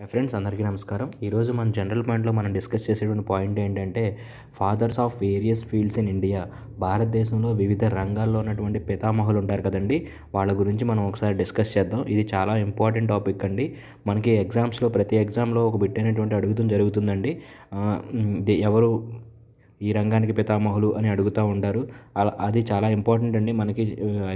Hi friends అందరికీ నమస్కారం. ఈరోజు మన జనరల్ పాయింట్లో మనం డిస్కస్ చేసేటువంటి పాయింట్ ఏంటంటే fathers of various fields in India భారతదేశంలో వివిధ రంగాల్లో ఉన్నటువంటి పితామహులు ఉంటారు కదండి. వాళ్ళ గురించి మనం ఒకసారి డిస్కస్ చేద్దాం. ఇది చాలా ఇంపార్టెంట్ టాపిక్ అండి. మనకి ఎగ్జామ్స్లో ప్రతి ఎగ్జామ్లో ఒక బిట్ అనేటువంటి అడుగుతుంది జరుగుతుందండి. ఎవరు ఈ రంగానికి పితామహులు అని అడుగుతూ ఉంటారు. అలా అది చాలా ఇంపార్టెంట్ అండి. మనకి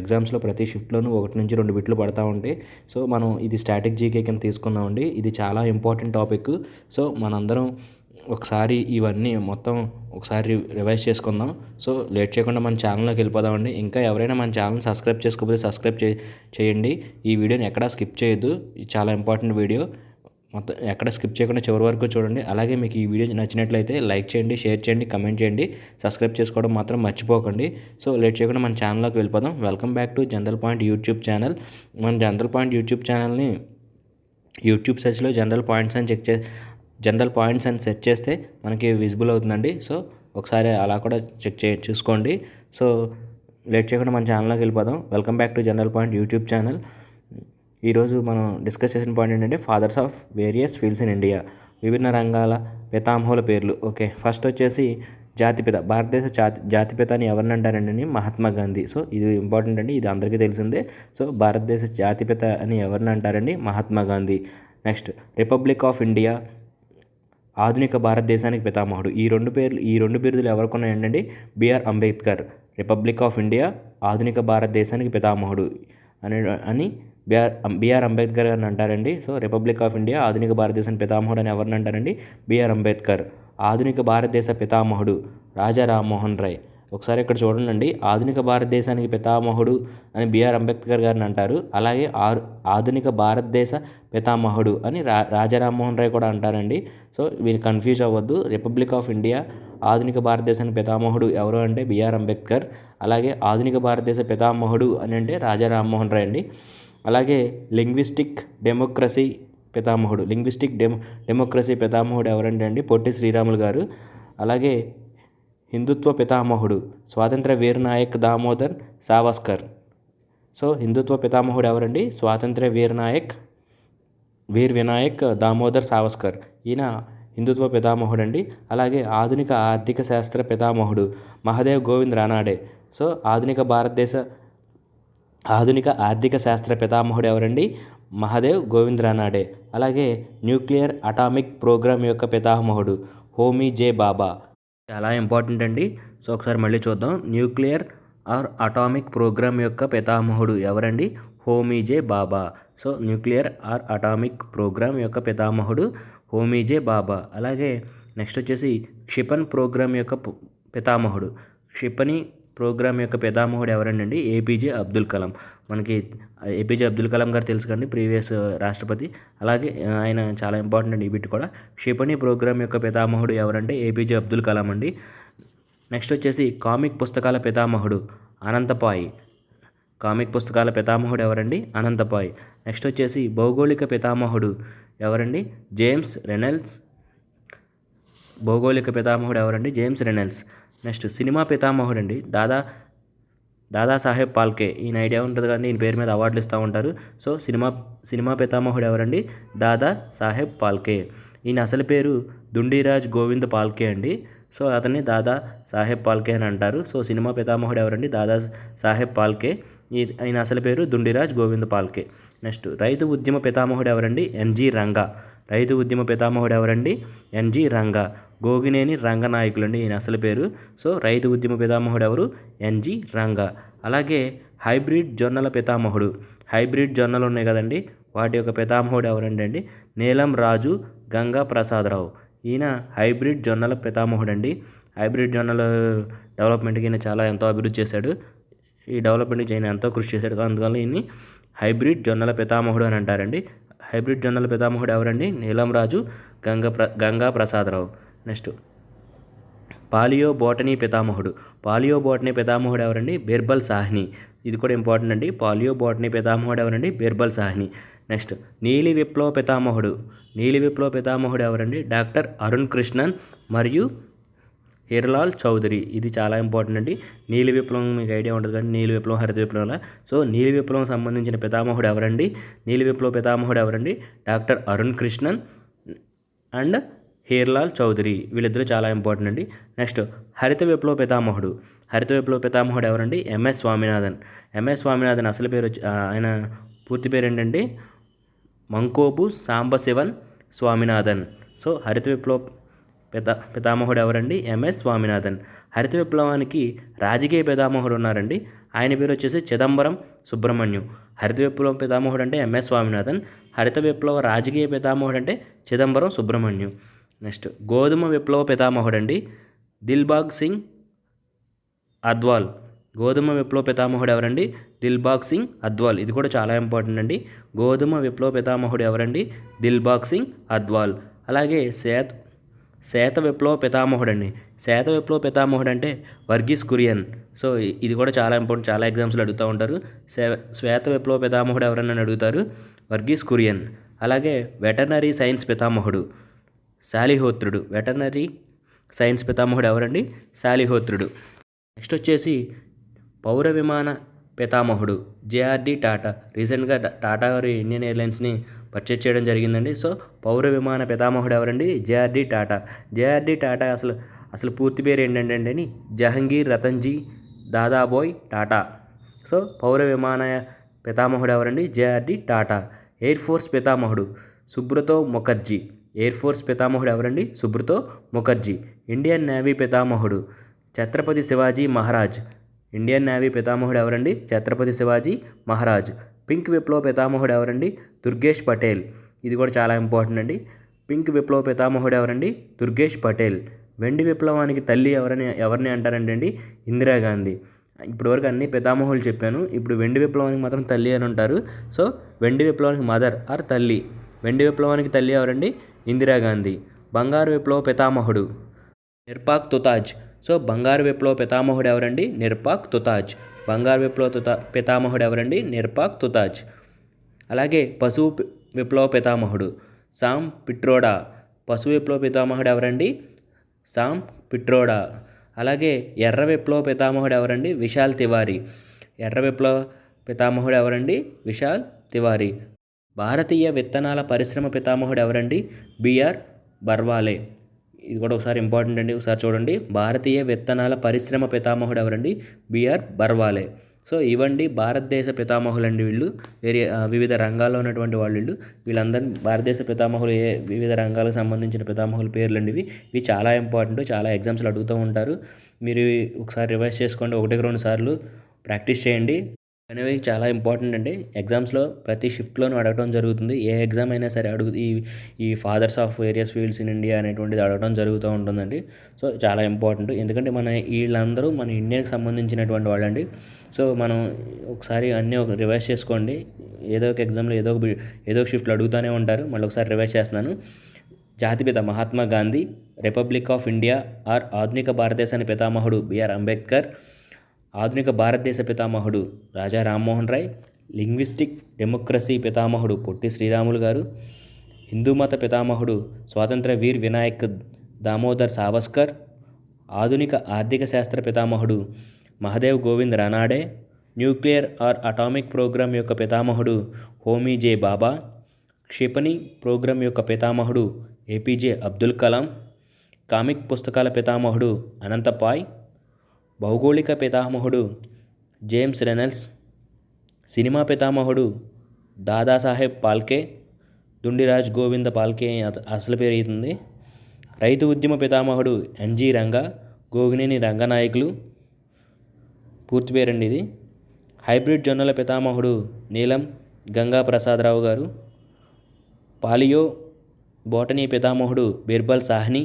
ఎగ్జామ్స్లో ప్రతి షిఫ్ట్లోనూ ఒకటి నుంచి రెండు బిట్లు పడతా ఉంటాయి. సో మనం ఇది స్టాటిక్ జీకే కింద తీసుకుందామండి ఇది చాలా ఇంపార్టెంట్ టాపిక్ సో మనందరం ఒకసారి ఇవన్నీ మొత్తం ఒకసారి రివైజ్ చేసుకుందాం. సో లేట్ చేయకుండా మన ఛానల్లోకి వెళ్ళిపోదామండి ఇంకా ఎవరైనా మన ఛానల్ సబ్స్క్రైబ్ చేసుకోకపోతే సబ్స్క్రైబ్ చే చేయండి. ఈ వీడియోని ఎక్కడా స్కిప్ చేయొద్దు. ఇది చాలా ఇంపార్టెంట్ వీడియో మొత్తం ఎక్కడ స్కిప్ చేయకుండా చివరి వరకు చూడండి. అలాగే మీకు ఈ వీడియో నచ్చినట్లయితే లైక్ చేయండి షేర్ చేయండి కమెంట్ చేయండి. సబ్స్క్రైబ్ చేసుకోవడం మాత్రం మర్చిపోకండి. సో లేట్ చేయకుండా మన ఛానల్లోకి వెళ్ళిపోదాం. Welcome back to general point YouTube channel. మన జనరల్ పాయింట్ యూట్యూబ్ ఛానల్ని యూట్యూబ్ సెర్చ్లో జనరల్ పాయింట్స్ అని చెక్ చే జనరల్ పాయింట్స్ అని సెర్చ్ చేస్తే మనకి విజిబుల్ అవుతుందండి. సో ఒకసారి అలా కూడా చెక్ చే చూసుకోండి. సో లేట్ చేయకుండా మన ఛానల్లోకి వెళ్ళిపోదాం. Welcome back to general point YouTube channel. ఈరోజు మనం డిస్కస్ చేసిన పాయింట్ ఏంటంటే fathers of various fields in India విభిన్న రంగాల పితామహుల పేర్లు. ఓకే ఫస్ట్ వచ్చేసి జాతిపిత. భారతదేశ జాతి జాతిపిత అని ఎవరిని అంటారండి మహాత్మా గాంధీ. సో ఇది ఇంపార్టెంట్ అండి. ఇది అందరికీ తెలిసిందే. సో భారతదేశ జాతిపిత అని ఎవరిని అంటారండి? Mahatma Gandhi. Next republic of India ఆధునిక భారతదేశానికి పితామహుడు. ఈ రెండు పేర్లు ఈ రెండు బిరుదులు ఎవరికి ఉన్నాయండి B R Ambedkar. Republic of India ఆధునిక భారతదేశానికి పితామహుడు. అని అని బిఆర్ బిఆర్ అంబేద్కర్ అని అంటారండి. సో రిపబ్లిక్ ఆఫ్ ఇండియా ఆధునిక భారతదేశం పితామహుడు అని ఎవరిని అంటారండి? B R Ambedkar. ఆధునిక భారతదేశ పితామహుడు రాజా రామ్మోహన్ రాయ్. ఒకసారి ఇక్కడ చూడండి ఆధునిక భారతదేశానికి పితామహుడు అని బిఆర్ అంబేద్కర్ గారిని అంటారు. అలాగే ఆరు ఆధునిక భారతదేశ పితామహుడు అని రా రాజా రామ్మోహన్ రాయ్ కూడా అంటారండి. సో వీరు కన్ఫ్యూజ్ అవ్వద్దు. రిపబ్లిక్ ఆఫ్ ఇండియా ఆధునిక భారతదేశానికి పితామహుడు ఎవరు అంటే బిఆర్ అంబేద్కర్. అలాగే ఆధునిక భారతదేశ పితామహుడు అని అంటే రాజా రామ్మోహన్ రాయ్ అండి. అలాగే లింగ్విస్టిక్ డెమోక్రసీ పితామహుడు లింగ్విస్టిక్ డెమో డెమోక్రసీ పితామహుడు ఎవరంటే అండి పొట్టి శ్రీరాములు గారు. అలాగే హిందుత్వ పితామహుడు స్వాతంత్ర వీరనాయక్ దామోదర్ సావస్కర్. సో హిందుత్వ పితామహుడు ఎవరండి? స్వాతంత్ర వీరనాయక్ వీర్ వినాయక్ దామోదర్ సావస్కర్. ఈయన హిందుత్వ పితామహుడు అండి అలాగే ఆధునిక ఆర్థిక శాస్త్ర పితామహుడు మహదేవ్ గోవింద్ రానాడే. సో ఆధునిక భారతదేశ ఆధునిక ఆర్థిక శాస్త్ర పితామహుడు ఎవరండి? మహాదేవ్ గోవింద్రానాడే. అలాగే న్యూక్లియర్ అటామిక్ ప్రోగ్రామ్ యొక్క పితామహుడు హోమీ జే బాబా. చాలా ఇంపార్టెంట్ అండి. సో ఒకసారి మళ్ళీ చూద్దాం. న్యూక్లియర్ ఆర్ అటామిక్ ప్రోగ్రామ్ యొక్క పితామహుడు ఎవరండి? Homi J Bhabha. So nuclear or atomic program యొక్క పితామహుడు హోమీజే బాబా. అలాగే నెక్స్ట్ వచ్చేసి క్షిపణ్ ప్రోగ్రామ్ యొక్క పితామహుడు. క్షిపణి ప్రోగ్రామ్ యొక్క పితామహుడు ఎవరండి ఏపీజే అబ్దుల్ కలాం. మనకి ఏపీజే అబ్దుల్ కలాం గారు తెలుసు కండి ప్రీవియస్ రాష్ట్రపతి. అలాగే ఆయన చాలా ఇంపార్టెంట్ అండి ఈ బిట్ కూడా. క్షిపణి ప్రోగ్రామ్ యొక్క పితామహుడు ఎవరంటే ఏపీజే అబ్దుల్ కలాం అండి. నెక్స్ట్ వచ్చేసి కామిక్ పుస్తకాల పితామహుడు అనంతపాయ్. కామిక్ పుస్తకాల పితామహుడు ఎవరండి? అనంతపాయ్. నెక్స్ట్ వచ్చేసి భౌగోళిక పితామహుడు ఎవరండి? James Rennells. భౌగోళిక పితామహుడు ఎవరండి? జేమ్స్ రెనల్స్. నెక్స్ట్ సినిమా పితామహుడు అండి. దాదా దాదాసాహెబ్ పాల్కే. ఈయన ఐడియా ఉంటుంది కానీ ఈయన పేరు మీద అవార్డులు ఇస్తూ ఉంటారు. సో సినిమా సినిమా పితామహుడు ఎవరండి? దాదా సాహెబ్ పాల్కే. ఈయన అసలు పేరు దుండిరాజ్ గోవింద్ పాల్కే అండి. సో అతన్ని దాదా సాహెబ్ పాల్కే అని అంటారు. సో సినిమా పితామహుడు ఎవరండి? దాదా సాహెబ్ పాల్కే. ఈ ఆయన అసలు పేరు దుండిరాజ్ గోవింద్ పాల్కే. నెక్స్ట్ రైతు ఉద్యమ పితామహుడు ఎవరండి? N G Ranga. రైతు ఉద్యమ పితామహుడు ఎవరండి? ఎన్జి రంగా. గోగినేని రంగనాయకులండి ఈయన అసలు పేరు. సో రైతు ఉద్యమ పితామహుడు ఎవరు? N G Ranga. అలాగే హైబ్రిడ్ జొన్నల పితామహుడు. హైబ్రిడ్ జొన్నలు ఉన్నాయి కదండి. వాటి యొక్క పితామహుడు ఎవరండి అండి? నీలం రాజు గంగా ప్రసాదరావు ఈయన హైబ్రిడ్ జొన్నల పితామహుడు అండి హైబ్రిడ్ జొన్నల డెవలప్మెంట్కి ఈయన చాలా ఎంతో అభివృద్ధి చేశాడు. ఈ డెవలప్మెంట్కి ఆయన ఎంతో కృషి చేశాడు. అందువల్ల ఈయన్ని హైబ్రిడ్ జొన్నల పితామహుడు అని అంటారండి. హైబ్రిడ్ జొన్నల పితామహుడు ఎవరండి? నీలం రాజు గంగా ప్ర Ganga Prasadarao next. Paleo botany పితామహుడు. పాలియో బోటనీ పితామహుడు ఎవరండి? బీర్బల్ సాహ్ని. ఇది కూడా ఇంపార్టెంట్ అండి. పాలియో బోటనీ పితామహుడు ఎవరండి? బీర్బల్ సాహ్ని. నెక్స్ట్. నీలి విప్లవ పితామహుడు. నీలి విప్లవ పితామహుడు ఎవరండి? డాక్టర్ అరుణ్ కృష్ణన్ మరియు హిర్లాల్ చౌదరి. ఇది చాలా ఇంపార్టెంట్ అండి. నీలి విప్లవం మీకు ఐడియా ఉంటుంది కానీ నీలి విప్లవం హరిత విప్లవం సో నీలి విప్లవం సంబంధించిన పితామహుడు ఎవరండి? నీలి విప్లవ పితామహుడు ఎవరండి? Doctor Arun Krishnan and Hiralal Chaudhary. వీళ్ళిద్దరూ చాలా ఇంపార్టెంట్ అండి. నెక్స్ట్ హరిత విప్లవ పితామహుడు. హరిత విప్లవ పితామహుడు ఎవరండి? ఎంఎస్ స్వామినాథన్. ఎంఎస్ స్వామినాథన్ అసలు పేరు వచ్చి ఆయన పూర్తి పేరు ఏంటంటే మంకోబు సాంబశివన్ స్వామినాథన్. సో హరిత విప్లవ పితా పితామహుడు ఎవరండి? M S Swaminathan. హరిత విప్లవానికి రాజకీయ పితామహుడు ఉన్నారండి. ఆయన పేరు వచ్చేసి చిదంబరం సుబ్రహ్మణ్యం. హరిత విప్లవ పితామహుడు అంటే ఎంఎస్ స్వామినాథన్. హరిత విప్లవ రాజకీయ పితామహుడు అంటే చిదంబరం సుబ్రహ్మణ్యం. నెక్స్ట్ గోధుమ విప్లవ పితామహుడండి దిల్బాగ్ సింగ్ అద్వాల్. గోధుమ విప్లవ పితామహుడు ఎవరండి? దిల్బాగ్ సింగ్ అద్వాల్. ఇది కూడా చాలా ఇంపార్టెంట్ అండి. గోధుమ విప్లవ పితామహుడు ఎవరండి? దిల్బాగ్ సింగ్ అద్వాల్. అలాగే శ్వేత శ్వేత విప్లవ పితామహుడు అండి శ్వేత విప్లవ పితామహుడు అంటే వర్గీస్ కురియన్. సో ఇది కూడా చాలా ఇంపార్టెంట్ చాలా ఎగ్జామ్స్లో అడుగుతూ ఉంటారు. శ్వే- శ్వేత విప్లవ పితామహుడు ఎవరన్నా అడుగుతారు? వర్గీస్ కురియన్. అలాగే వెటర్నరీ సైన్స్ పితామహుడు. శాలిహోత్రుడు. వెటర్నరీ సైన్స్ పితామహుడు ఎవరండి? శాలిహోత్రుడు. నెక్స్ట్ వచ్చేసి పౌర విమాన పితామహుడు జేఆర్డి టాటా. రీసెంట్గా టాటా గారు ఇండియన్ ఎయిర్లైన్స్ని పర్చేజ్ చేయడం జరిగిందండి. సో పౌర విమాన పితామహుడు ఎవరండి? జేఆర్డి టాటా. జేఆర్డి టాటా అసలు అసలు పూర్తి పేరు ఏంటంటే అండి జహంగీర్ రతన్జీ దాదాబోయ్ టాటా. సో పౌర విమాన పితామహుడు ఎవరండి? జేఆర్డి టాటా. ఎయిర్ ఫోర్స్ పితామహుడు సుబ్రతో ముఖర్జీ. ఎయిర్ ఫోర్స్ పితామహుడు ఎవరండి? సుబ్రతో ముఖర్జీ. ఇండియన్ నేవీ పితామహుడు. ఛత్రపతి శివాజీ మహారాజ్. ఇండియన్ నేవీ పితామహుడు ఎవరండి? ఛత్రపతి శివాజీ మహారాజ్. పింక్ విప్లవ పితామహుడు ఎవరండి? దుర్గేష్ పటేల్. ఇది కూడా చాలా ఇంపార్టెంట్ అండి. పింక్ విప్లవ పితామహుడు ఎవరండి? దుర్గేష్ పటేల్. వెండి విప్లవానికి తల్లి ఎవరని ఎవరిని అంటారంటే అండి? ఇందిరాగాంధీ ఇప్పటివరకు అన్ని పితామహులు చెప్పాను. ఇప్పుడు వెండి విప్లవానికి మాత్రం తల్లి అని ఉంటారు. సో వెండి విప్లవానికి మదర్ ఆర్ తల్లి? వెండి విప్లవానికి తల్లి ఎవరండి? ఇందిరాగాంధీ బంగారు విప్లవ పితామహుడు. నిర్పాక్ తుతాజ్. సో బంగారు విప్లవ పితామహుడు ఎవరండి? నిర్పాక్ తుతాజ్. బంగారు విప్లవ తుతా పితామహుడు ఎవరండి? నిర్పాక్ తుతాజ్. అలాగే పశువు విప్లవ పితామహుడు. సామ్ పిట్రోడా. పశు విప్లవ పితామహుడు ఎవరండి? సామ్ పిట్రోడా. అలాగే ఎర్ర విప్లవ పితామహుడు ఎవరండి? విశాల్ తివారీ. ఎర్ర విప్లవ పితామహుడు ఎవరండి? విశాల్ తివారీ. భారతీయ విత్తనాల పరిశ్రమ పితామహుడు ఎవరండి బిఆర్ బర్వాలే. ఇది కూడా ఒకసారి ఇంపార్టెంట్ అండి ఒకసారి చూడండి. భారతీయ విత్తనాల పరిశ్రమ పితామహుడు ఎవరండి బిఆర్ బర్వాలే. సో ఇవండి భారతదేశ పితామహులండి వీళ్ళు. వేరే వివిధ రంగాల్లో ఉన్నటువంటి వాళ్ళు వీళ్ళు. వీళ్ళందరినీ భారతదేశ పితామహులు ఏ వివిధ రంగాలకు సంబంధించిన పితామహుల పేర్లు అండి ఇవి. ఇవి చాలా ఇంపార్టెంట్ చాలా ఎగ్జామ్స్లో అడుగుతూ ఉంటారు. మీరు ఒకసారి రివైజ్ చేసుకోండి ఒకటికి రెండు సార్లు ప్రాక్టీస్ చేయండి. అనేవి చాలా ఇంపార్టెంట్ అండి. ఎగ్జామ్స్లో ప్రతి షిఫ్ట్లోనూ అడగడం జరుగుతుంది. ఏ ఎగ్జామ్ అయినా సరే అడుగు ఈ ఈ fathers of various fields in India అనేటువంటిది అడగడం జరుగుతూ ఉంటుందండి. సో చాలా ఇంపార్టెంట్ ఎందుకంటే మన వీళ్ళందరూ మన ఇండియాకి సంబంధించినటువంటి వాళ్ళండి. సో మనం ఒకసారి అన్నీ ఒక రివైజ్ చేసుకోండి. ఏదో ఒక ఎగ్జామ్లో ఏదో ఒక ఏదో ఒక షిఫ్ట్లో అడుగుతూనే ఉంటారు. మళ్ళీ ఒకసారి రివైజ్ చేస్తున్నాను. జాతిపిత Mahatma Gandhi republic of India or ఆధునిక భారతదేశాన్ని పితామహుడు బిఆర్ అంబేద్కర్ ఆధునిక భారతదేశ పితామహుడు రాజా రామ్మోహన్ రాయ్ లింగ్విస్టిక్ డెమోక్రసీ పితామహుడు పొట్టి శ్రీరాములు గారు హిందూ మత పితామహుడు స్వాతంత్ర వీర్ వినాయక్ దామోదర్ సావస్కర్ ఆధునిక ఆర్థిక శాస్త్ర పితామహుడు Mahadev Govind Ranade nuclear or atomic program యొక్క పితామహుడు హోమీ జే బాబా క్షిపణి ప్రోగ్రాం యొక్క పితామహుడు ఏపీజే అబ్దుల్ కలాం కామిక్ పుస్తకాల పితామహుడు అనంతపాయ్ భౌగోళిక పితామహుడు జేమ్స్ రెనల్స్ సినిమా పితామహుడు దాదాసాహెబ్ పాల్కే దుండిరాజ్ గోవింద పాల్కే అసలు పేరు అవుతుంది రైతు ఉద్యమ పితామహుడు ఎన్జి రంగ గోగినేని రంగనాయకులు పూర్తి పేరండి ఇది. హైబ్రిడ్ జొన్నల పితామహుడు నీలం గంగా ప్రసాదరావు గారు పాలియో బోటనీ పితామహుడు బిర్బల్ సాహ్ని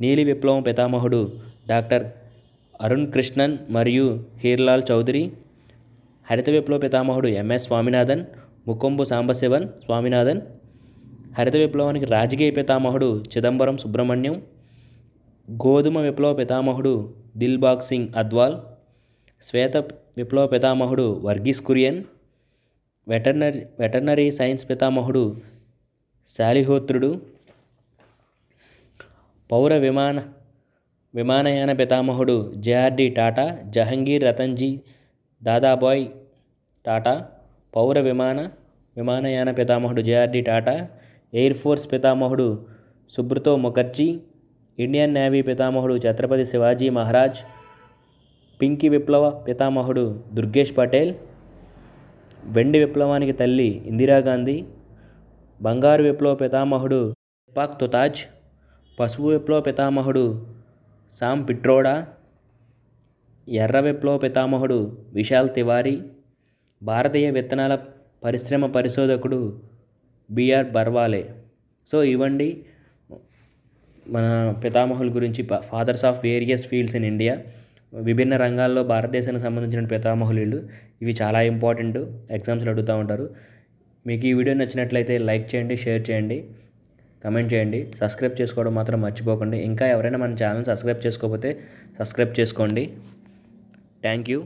నీలి విప్లవం పితామహుడు డాక్టర్ అరుణ్ కృష్ణన్ మరియు హీర్లాల్ చౌదరి హరిత విప్లవ పితామహుడు ఎంఎస్ స్వామినాథన్ ముకొంబు సాంబశివన్ స్వామినాథన్ హరిత విప్లవానికి రాజకీయ పితామహుడు చిదంబరం సుబ్రహ్మణ్యం గోధుమ విప్లవ పితామహుడు దిల్బాగ్ సింగ్ అద్వాల్ శ్వేత విప్లవ పితామహుడు Verghese Kurien veterinary veterinary science పితామహుడు శాలిహోత్రుడు పౌర విమాన విమానయాన పితామహుడు J R D Tata Jehangir Ratanji Dadabhoy Tata పౌర విమాన విమానయాన పితామహుడు జేఆర్డి టాటా ఎయిర్ ఫోర్స్ పితామహుడు సుబ్రతో ముఖర్జీ ఇండియన్ నేవీ పితామహుడు ఛత్రపతి శివాజీ మహారాజ్ పింకి విప్లవ పితామహుడు దుర్గేష్ పటేల్ వెండి విప్లవానికి తల్లి ఇందిరాగాంధీ బంగారు విప్లవ పితామహుడు పాక్ తుతాజ్ పసుపు విప్లవ పితామహుడు సామ్ పిట్రోడా ఎర్ర విప్లవ పితామహుడు విశాల్ తివారీ భారతీయ విత్తనాల పరిశ్రమ పరిశోధకుడు బిఆర్ బర్వాలే. సో ఇవ్వండి మన పితామహుల గురించి fathers of various fields in India విభిన్న రంగాల్లో భారతదేశానికి సంబంధించిన పితామహులు వీళ్ళు. ఇవి చాలా ఇంపార్టెంట్ ఎగ్జామ్స్లో అడుగుతూ ఉంటారు. మీకు ఈ వీడియో నచ్చినట్లయితే లైక్ చేయండి షేర్ చేయండి. కమెంట్ చేయండి. సబ్స్క్రైబ్ చేసుకోవడం మాత్రం మర్చిపోకండి. ఇంకా ఎవరైనా మన ఛానల్ సబ్స్క్రైబ్ చేసుకోకపోతే సబ్స్క్రైబ్ చేసుకోండి. Thank you.